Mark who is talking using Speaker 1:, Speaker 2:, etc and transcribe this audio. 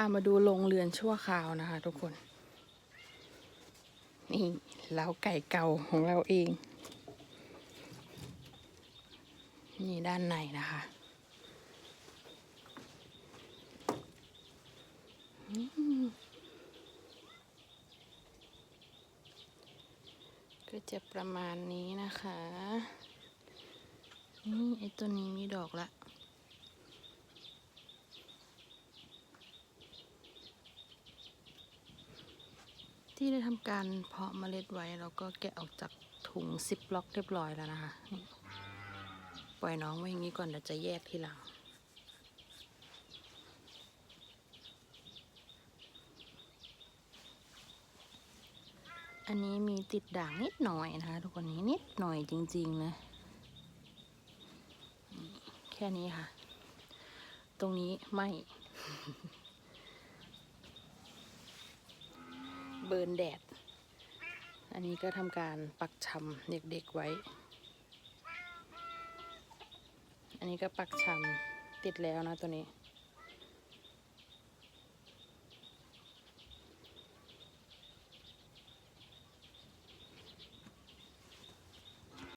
Speaker 1: ามาดูโรงเรือนชั่วคราวนะคะ ทุกคน นี่เล้าไก่เก่าของเราเอง นี่ด้านในนะคะก็จะประมาณนี้นะคะ นี่ไอตัวนี้มีดอกละ ที่ได้ทำการเพาะเมล็ดไว้แล้วก็แกะออกจากถุงซิปล็อกเรียบร้อยแล้วนะคะ ปล่อยน้องไว้อย่างนี้ก่อนเดี๋ยวจะแยกทีหลังอันนี้มีติดด่างนิดหน่อยนะคะทุกคนนี้นิดหน่อยจริงๆนะแค่นี้ค่ะ ตรงนี้ไม่ เบิร์นแดด อันนี้ก็ทำการปักชำเด็กๆไว้ อันนี้ก็ปักชำติดแล้วนะตัวนี้